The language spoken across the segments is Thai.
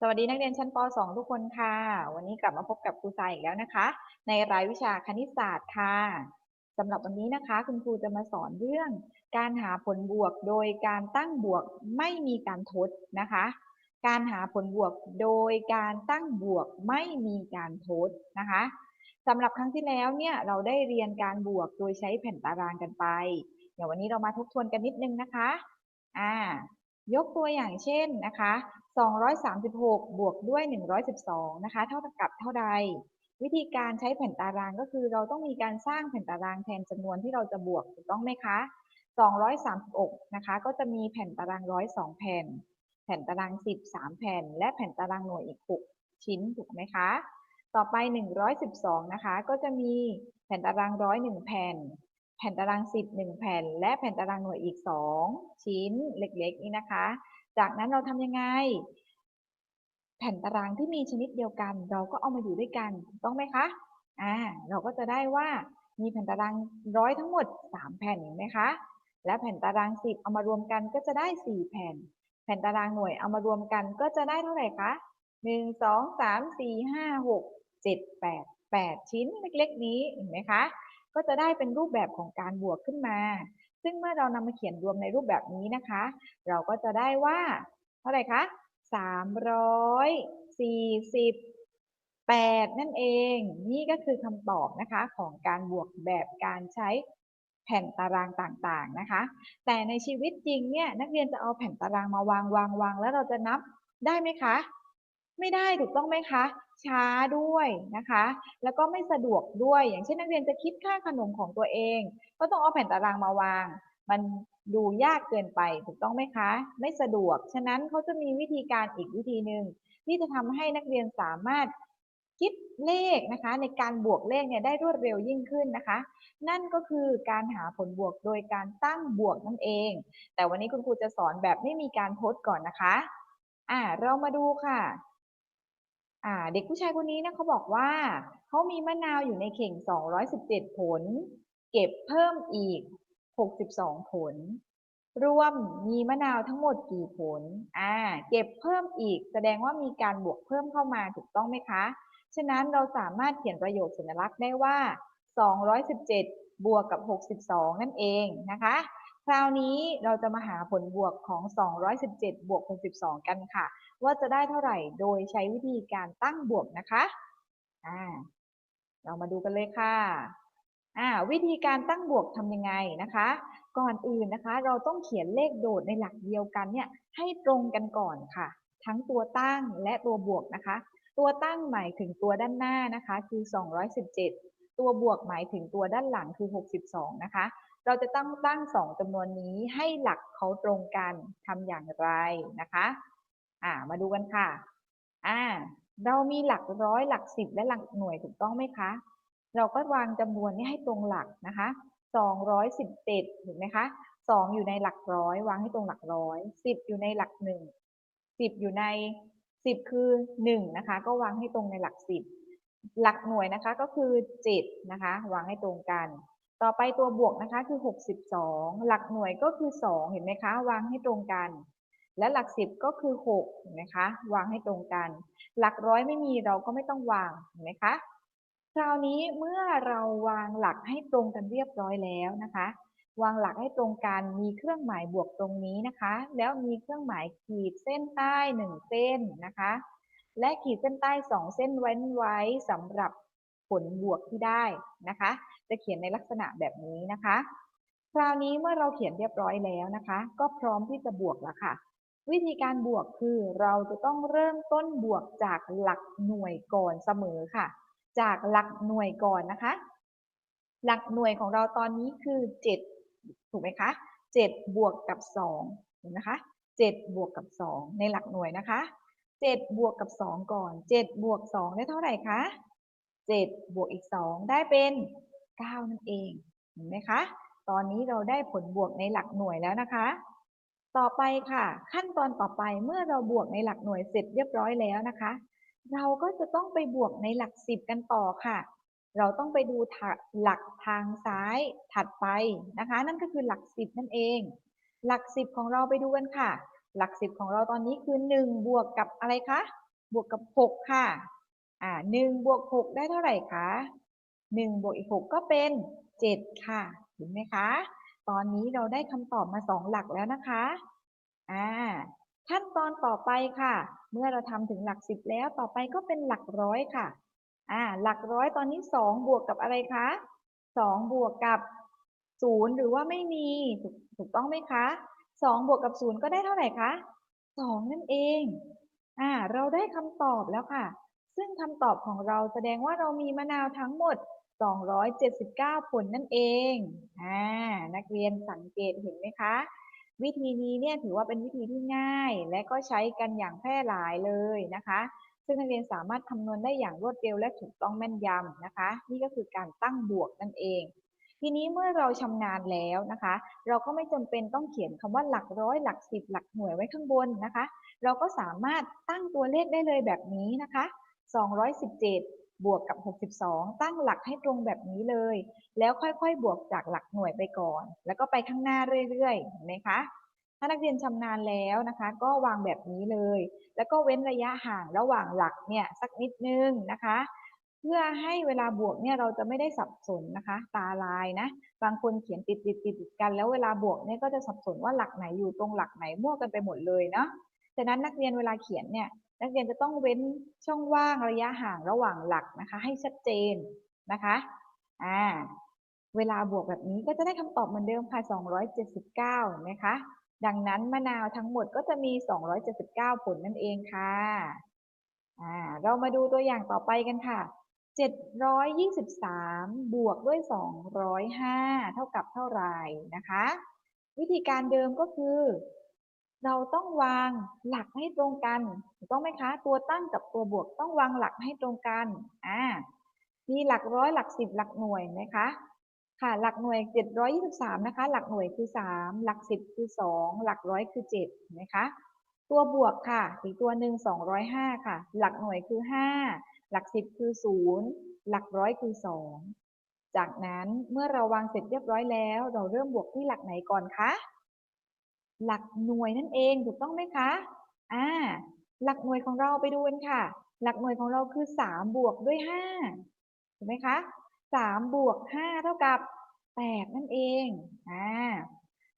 สวัสดีนักเรียนชั้นป .2 ทุกคนค่ะ วันนี้กลับมาพบกับครูทรายอีกแล้วนะคะ ในรายวิชาคณิตศาสตร์ค่ะสำหรับวันนี้นะคะ คุณครูจะมาสอนเรื่อง การหาผลบวกโดยการตั้งบวกไม่มีการทดนะคะ การหาผลบวกโดยการตั้งบวกไม่มีการทดนะคะสำหรับครั้งที่แล้วเนี่ยเราได้เรียนการบวกโดยใช้แผ่นตารางกันไป เดี๋ยววันนี้เรามาทบทวนกันนิดนึงนะคะอ่า ยกตัวอย่างเช่นนะคะ 236 บวกด้วย 112 นะคะ เท่ากับเท่าใด วิธีการใช้แผ่นตารางก็คือเราต้องมีการสร้างแผ่นตารางแทนจำนวนที่เราจะบวกถูกต้องไหมคะ 236 นะคะ ก็จะมีแผ่นตารางร้อยสองแผ่น แผ่นตาราง 10 3 แผ่น และแผ่นตารางหน่วยอีก 6 ชิ้นถูกไหมคะ ต่อไป 112 นะคะ ก็จะมีแผ่นตารางร้อยหนึ่งแผ่น แผ่นตาราง10 1แผ่น และแผ่นตารางหน่วยอีก2ชิ้นเล็กๆนี่นะคะ จากนั้นเราทำยังไง แผ่นตารางที่มีชนิดเดียวกัน เราก็เอามาอยู่ด้วยกันถูกต้องไหมคะอ่าเราก็จะได้ว่ามีแผ่นตารางร้อยทั้งหมด 3 แผ่นเห็นไหมคะ และแผ่นตาราง 10 เอามารวมกันก็จะได้ 4 แผ่น แผ่นตารางหน่วยเอามารวมกันก็จะได้เท่าไหร่คะ 1 2 3 4 5 6 7 8 8 ชิ้นเล็กๆ นี้เห็นไหมคะ ก็จะได้เป็นรูปแบบของการบวกขึ้นมา ซึ่งเมื่อเรานำมาเขียนรวมในรูปแบบนี้นะคะ เราก็จะได้ว่า เท่าไหร่คะ348 นั่นเอง นี่ก็คือคำตอบนะคะของการบวกแบบการใช้แผ่นตารางต่างๆนะคะ แต่ในชีวิตจริงเนี่ยนักเรียนจะเอาแผ่นตารางมาวางวางวางแล้วเราจะนับได้ไหมคะ ไม่ได้ถูกต้องไหมคะ ช้าด้วยนะคะ แล้วก็ไม่สะดวกด้วย อย่างเช่นนักเรียนจะคิดค่าขนมของตัวเอง ก็ต้องเอาแผ่นตารางมาวาง มันดูยากเกินไปถูกต้องไหมคะ ไม่สะดวก ฉะนั้นเขาจะมีวิธีการอีกวิธีหนึ่งที่จะทำให้นักเรียนสามารถคิดเลขนะคะ ในการบวกเลขเนี่ยได้รวดเร็วยิ่งขึ้นนะคะ นั่นก็คือการหาผลบวกโดยการตั้งบวกนั่นเอง แต่วันนี้คุณครูจะสอนแบบไม่มีการทดก่อนนะคะ อ่าเรามาดูค่ะ อ่า เด็กผู้ชายคนนี้นะเขาบอกว่าเขามีมะนาวอยู่ในเข่ง 217 ผล เก็บเพิ่มอีก 62 ผล รวมมีมะนาวทั้งหมดกี่ผล อ่า เก็บเพิ่มอีก แสดงว่ามีการบวกเพิ่มเข้ามาถูกต้องไหมคะ ฉะนั้นเราสามารถเขียนประโยคสัญลักษณ์ได้ว่า 217 บวกกับ 62 นั่นเองนะคะ คราวนี้เราจะมาหาผลบวกของ 217 บวก 62 กันค่ะ ว่าจะได้เท่าไหร่โดยใช้วิธีการตั้งบวกนะคะอ่าเรามาดูกันเลยค่ะอ่าวิธีการตั้งบวกทำยังไงนะคะ ก่อนอื่นนะคะ เราต้องเขียนเลขโดดในหลักเดียวกันเนี่ยให้ตรงกันก่อนค่ะ ทั้งตัวตั้งและตัวบวกนะคะ ตัวตั้งหมายถึงตัวด้านหน้านะคะ คือ 217 ตัวบวกหมายถึงตัวด้านหลังคือ 62 นะคะ เราจะตั้งตั้งสองจำนวนนี้ให้หลักเขาตรงกันทำอย่างไรนะคะ อ่า มาดูกันค่ะ อ่า เรามีหลักร้อยหลักสิบและหลักหน่วยถูกต้องไหมคะ เราก็วางจำนวนนี้ให้ตรงหลักนะคะสองร้อยสิบเจ็ดเห็นไหมคะสองอยู่ในหลักร้อยวางให้ตรงหลักร้อยสิบอยู่ในหลักหนึ่งสิบอยู่ในสิบคือหนึ่งนะคะ ก็วางให้ตรงในหลักสิบหลักหน่วยนะคะก็คือเจ็ดนะคะ วางให้ตรงกัน ต่อไปตัวบวกนะคะคือหกสิบสองหลักหน่วยก็คือสองเห็นไหมคะ วางให้ตรงกัน และหลักสิบก็คือหกเห็นไหมคะ วางให้ตรงกัน หลักร้อยไม่มีเราก็ไม่ต้องวางเห็นไหมคะคราวนี้เมื่อเราวางหลักให้ตรงกันเรียบร้อยแล้วนะคะ วางหลักให้ตรงกันมีเครื่องหมายบวกตรงนี้นะคะ แล้วมีเครื่องหมายขีดเส้นใต้หนึ่งเส้นนะคะ และขีดเส้นใต้สองเส้นเว้นไว้สำหรับผลบวกที่ได้นะคะ จะเขียนในลักษณะแบบนี้นะคะ คราวนี้เมื่อเราเขียนเรียบร้อยแล้วนะคะ ก็พร้อมที่จะบวกแล้วค่ะ วิธีการบวกคือเราจะต้องเริ่มต้นบวกจากหลักหน่วยก่อนเสมอค่ะ จากหลักหน่วยก่อนนะคะ หลักหน่วยของเราตอนนี้คือ 7 ถูกไหมคะ 7 บวกกับ2เห็นไหมคะ 7 บวกกับ 2 ในหลักหน่วยนะคะ 7 บวกกับ 2 ก่อน 7 บวก 2 ได้เท่าไหร่คะ 7 บวกอีก 2 ได้เป็น 9 นั่นเอง เห็นไหมคะ ตอนนี้เราได้ผลบวกในหลักหน่วยแล้วนะคะ ต่อไปค่ะ ขั้นตอนต่อไปเมื่อเราบวกในหลักหน่วยเสร็จเรียบร้อยแล้วนะคะ เราก็จะต้องไปบวกในหลักสิบกันต่อค่ะ เราต้องไปดูหลักทางซ้ายถัดไปนะคะ นั่นก็คือหลักสิบนั่นเอง หลักสิบของเราไปดูกันค่ะ หลักสิบของเราตอนนี้คือหนึ่งบวกกับอะไรคะบวกกับหกค่ะอ่าหนึ่งบวกหกได้เท่าไหร่คะหนึ่งบวกอีกหกก็เป็นเจ็ดค่ะเห็นไหมคะ ตอนนี้เราได้คำตอบมาสองหลักแล้วนะคะอ่าขั้นตอนต่อไปค่ะ เมื่อเราทำถึงหลักสิบแล้วต่อไปก็เป็นหลักร้อยค่ะอ่าหลักร้อยตอนนี้สองบวกกับอะไรคะสองบวกกับศูนย์หรือว่าไม่มีถูกถูกต้องไหมคะสองบวกกับศูนย์ก็ได้เท่าไหร่คะสองนั่นเองอ่าเราได้คำตอบแล้วค่ะ ซึ่งคำตอบของเราแสดงว่าเรามีมะนาวทั้งหมด 279 ผลนั่นเองอ่านักเรียนสังเกตเห็นไหมคะ วิธีนี้เนี่ยถือว่าเป็นวิธีที่ง่าย และก็ใช้กันอย่างแพร่หลายเลยนะคะ ซึ่งนักเรียนสามารถคำนวณได้อย่างรวดเร็วและถูกต้องแม่นยำนะคะ นี่ก็คือการตั้งบวกนั่นเอง ทีนี้เมื่อเราชำนาญแล้วนะคะ เราก็ไม่จำเป็นต้องเขียนคำว่าหลักร้อยหลักสิบหลักหน่วยไว้ข้างบนนะคะ เราก็สามารถตั้งตัวเลขได้เลยแบบนี้นะคะ217 บวกกับ 62 ตั้งหลักให้ตรงแบบนี้เลย แล้วค่อยๆ บวกจากหลักหน่วยไปก่อน แล้วก็ไปข้างหน้าเรื่อยๆ เห็นไหมคะ ถ้านักเรียนชำนาญแล้วนะคะ ก็วางแบบนี้เลย แล้วก็เว้นระยะห่างระหว่างหลักเนี่ยสักนิดนึงนะคะ เพื่อให้เวลาบวกเนี่ยเราจะไม่ได้สับสนนะคะ ตาลายนะ บางคนเขียนติดติดติดกัน แล้วเวลาบวกเนี่ยก็จะสับสนว่าหลักไหนอยู่ตรงหลักไหนมั่วกันไปหมดเลยเนาะ ฉะนั้นนักเรียนเวลาเขียนเนี่ย นักเรียนจะต้องเว้นช่องว่างระยะห่างระหว่างหลักนะคะ ให้ชัดเจนนะคะอ่าเวลาบวกแบบนี้ก็จะได้คำตอบเหมือนเดิมค่ะ 279เห็นไหมคะ ดังนั้นมะนาวทั้งหมดก็จะมี 279 ผลนั่นเองค่ะอ่าเรามาดูตัวอย่างต่อไปกันค่ะ 723 บวกด้วย 205 เท่ากับเท่าไหร่นะคะ วิธีการเดิมก็คือ เราต้องวางหลักให้ตรงกันถูกต้องไหมคะ ตัวตั้งกับตัวบวกต้องวางหลักให้ตรงกันอ่ามีหลักร้อยหลักสิบหลักหน่วยไหมคะค่ะ หลักหน่วย 723 นะคะ หลักหน่วยคือ 3 หลักสิบคือ 2 หลักร้อยคือ7เห็นไหมคะ ตัวบวกค่ะ อีกตัวหนึ่ง205 ค่ะ หลักหน่วยคือ 5 หลักสิบคือ 0 หลักร้อยคือ 2 จากนั้นเมื่อเราวางเสร็จเรียบร้อยแล้ว เราเริ่มบวกที่หลักไหนก่อนคะ หลักหน่วยนั่นเองถูกต้องไหมคะ อ่า หลักหน่วยของเราไปดูกันค่ะ หลักหน่วยของเราคือ3บวกด้วย5ถูกไหมคะ3บวก5เท่ากับ8นั่นเอง อ่า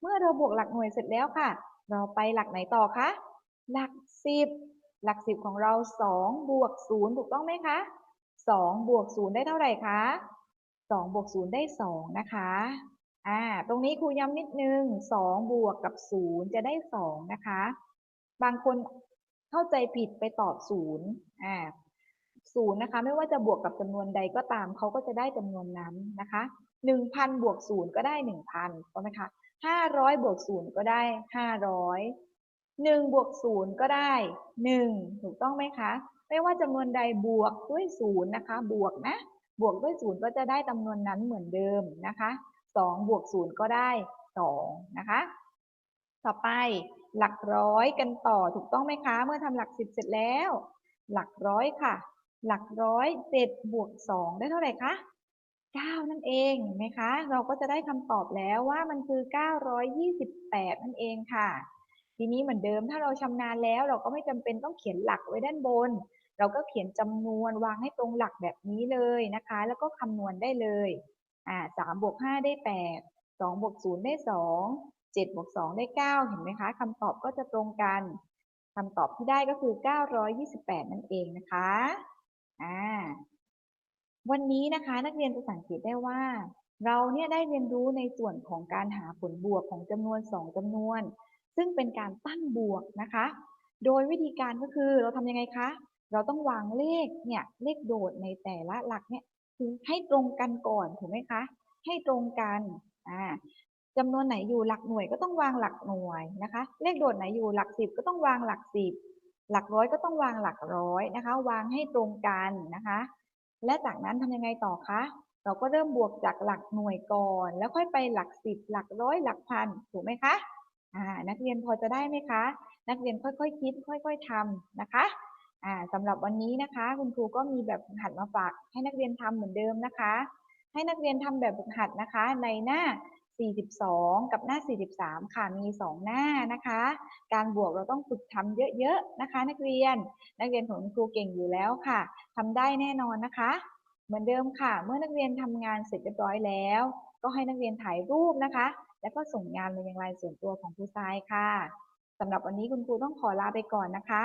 เมื่อเราบวกหลักหน่วยเสร็จแล้วค่ะ เราไปหลักไหนต่อคะ หลัก10หลัก10ของเรา2บวก0ถูกต้องไหมคะ2บวก0ได้เท่าไหร่คะ2บวก0ได้2นะคะ อ่า ตรงนี้ครูย้ำนิดนึง2บวกกับ0จะได้2นะคะ บางคนเข้าใจผิดไปตอบ0อ่า0นย์นะคะ ไม่ว่าจะบวกกับจำนวนใดก็ตามเขาก็จะได้จำนวนนั้นนะคะ1,000บวก0ก็ได้1,000ถูกไหมคะ500บวก0ก็ได้500 1บวก0ก็ได้1ถูกต้องไหมคะ ไม่ว่าจำนวนใดบวกด้วย0นย์นะคะ บวกนะ บวกด้วย0ก็จะได้จำนวนนั้นเหมือนเดิมนะคะ 2 บวก 0 ก็ได้ 2 นะคะ ต่อไปหลักร้อยกันต่อถูกต้องไหมคะ เมื่อทำหลัก 10 เสร็จแล้ว หลักร้อยค่ะ หลักร้อย7บวก 2 ได้เท่าไหร่คะ9 นั่นเองเห็นไหมคะ เราก็จะได้คำตอบแล้วว่ามันคือ 928 นั่นเองค่ะ ทีนี้เหมือนเดิมถ้าเราชำนาญแล้ว เราก็ไม่จำเป็นต้องเขียนหลักไว้ด้านบน เราก็เขียนจำนวนวางให้ตรงหลักแบบนี้เลยนะคะ แล้วก็คำนวณได้เลย อ่า3บวก5ได้8 2บวก0ได้2 7บวก2ได้9เห็นไหมคะคำตอบก็จะตรงกันคำตอบที่ได้ก็คือ 928 นั่นเองนะคะ อ่า วันนี้นะคะนักเรียนจะสังเกตได้ว่า เราเนี่ยได้เรียนรู้ในส่วนของการหาผลบวกของจำนวน 2จำนวน ซึ่งเป็นการตั้งบวกนะคะ โดยวิธีการก็คือเราทำยังไงคะ เราต้องวางเลขเนี่ยเลขโดดในแต่ละหลักเนี่ย คือให้ตรงกันก่อนถูกไหมคะ ให้ตรงกันอ่าจำนวนไหนอยู่หลักหน่วยก็ต้องวางหลักหน่วยนะคะ เลขโดดไหนอยู่หลักสิบก็ต้องวางหลักสิบหลักร้อยก็ต้องวางหลักร้อยนะคะ วางให้ตรงกันนะคะ และจากนั้นทำยังไงต่อคะเราก็เริ่มบวกจากหลักหน่วยก่อน แล้วค่อยไปหลักสิบหลักร้อยหลักพันถูกไหมคะอ่านักเรียนพอจะได้ไหมคะ นักเรียนค่อยๆคคิด ค่อย ๆทำนะคะ อ่าสำหรับวันนี้นะคะ คุณครูก็มีแบบฝึกหัดมาฝากให้นักเรียนทำเหมือนเดิมนะคะ ให้นักเรียนทำแบบฝึกหัดนะคะ ในหน้า 42 กับหน้า 43 ค่ะมี 2 หน้านะคะ การบวกเราต้องฝึกทำเยอะๆนะคะ นักเรียนนักเรียนของคุณครูเก่งอยู่แล้วค่ะทำได้แน่นอนนะคะ เหมือนเดิมค่ะ เมื่อนักเรียนทำงานเสร็จเรียบร้อยแล้ว ก็ให้นักเรียนถ่ายรูปนะคะ แล้วก็ส่งงานมายังไลน์ส่วนตัวของครูทรายค่ะสำหรับวันนี้คุณครูต้องขอลาไปก่อนนะคะ